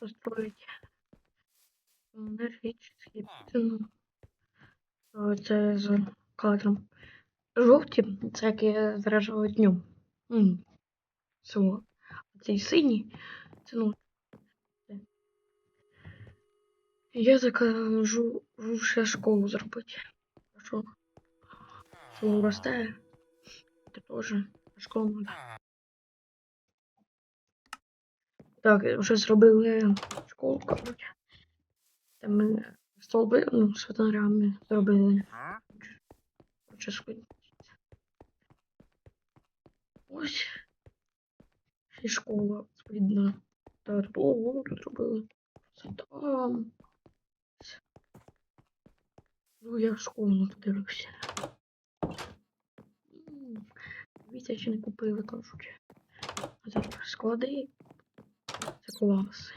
построить енергетичний ну, це з кадром. Жовті це які заряджали днем. М, Село. А цей синій це ну. Я закажу ще школу зробити. Що? Село росте. Це теж школу надо. Так, вже зробили школу, коротше. Там ми столби, ну, з фонарями зробили. Ось. І школа видно. Та тут, ого, тут робили. Це там. Ну, я в школу подивився. Дивіться, чи не купили, кажуть. А зараз склади. Це клас.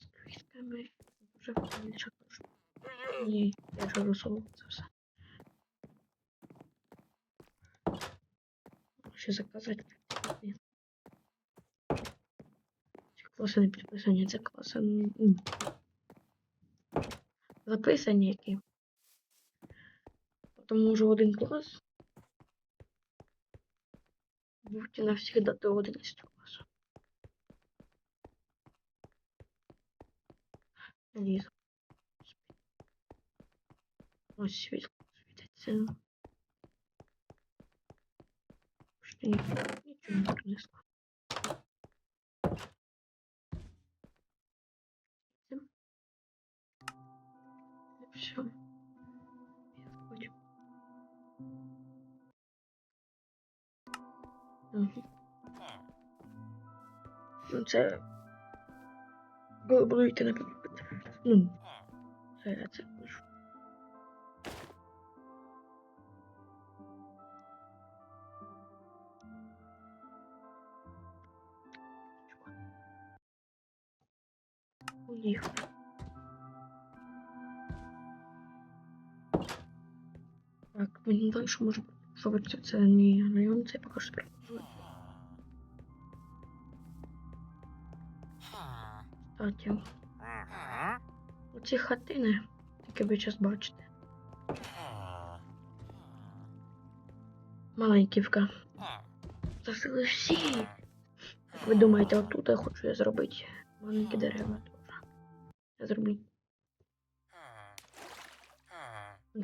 З квітками. Вже більше кажу. Ні, я вже розсовував це все. Ще заказати. Ні. Ці класи не підписані, це класи. м, Записані які. Тому що один клас. Будьте навсегда до 11 класу. Лізу. Ось світло світиться. Нічого, не принесла. Все. Я хочу. Угу. Ну, це. Буду йти на я це пишу. Уїхав. Так, мені далі може що це, не район, це поки що прикольно. Кстати, оці хатини, які ви зараз бачите. Маленьківка. Зажили всі. Як ви думаєте, отут я хочу я зробити маленькі дерева теж. Я зроблю.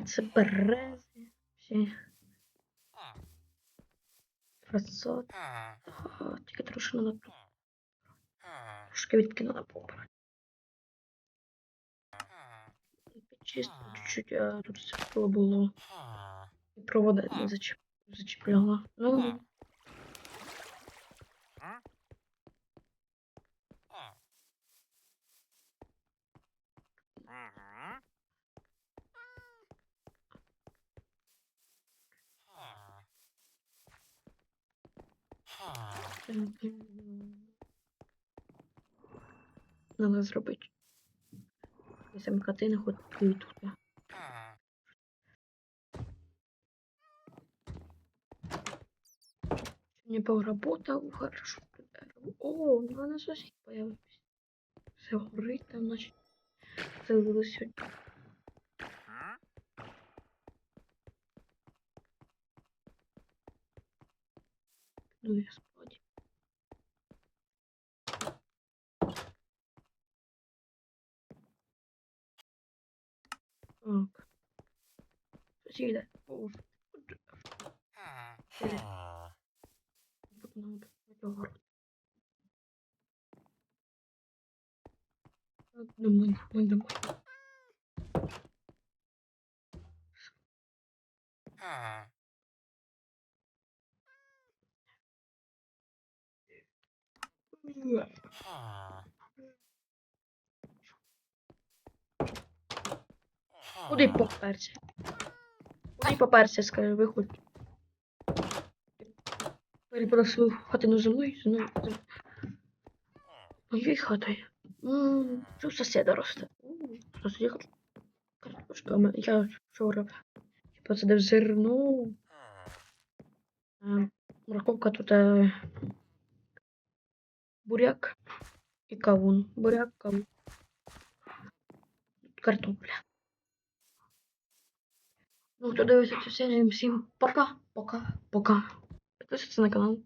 Це берези. Всі. Красот. Тільки трошки надо тут. Трошки відкинула попра. Чисто чуть-чуть, а тут світло було. І провода не зачіп... зачіпляла. Ну, Надо зробити. Самі хатини хоч тут. Не поработал, хорошо. О, у мене сусід появився. Все там, значить. З'явилось сьогодні. Ну, я спать. Так. Сусіда. О, тут надо огород. Домой, домой, Куди поперся? Куди поперся, скажи, виходь. Перепросив хатину зі мною. Моєю хатою. Ммм, що у сусіда росте. М, Сусід. Картошка, я вчора посадив зерно. Е, Морковка тут е, буряк. І кавун. Буряк, кавун. Картопля. Ну, хто дивився цю серію, всім пока, пока, пока. Підписуйтесь на канал.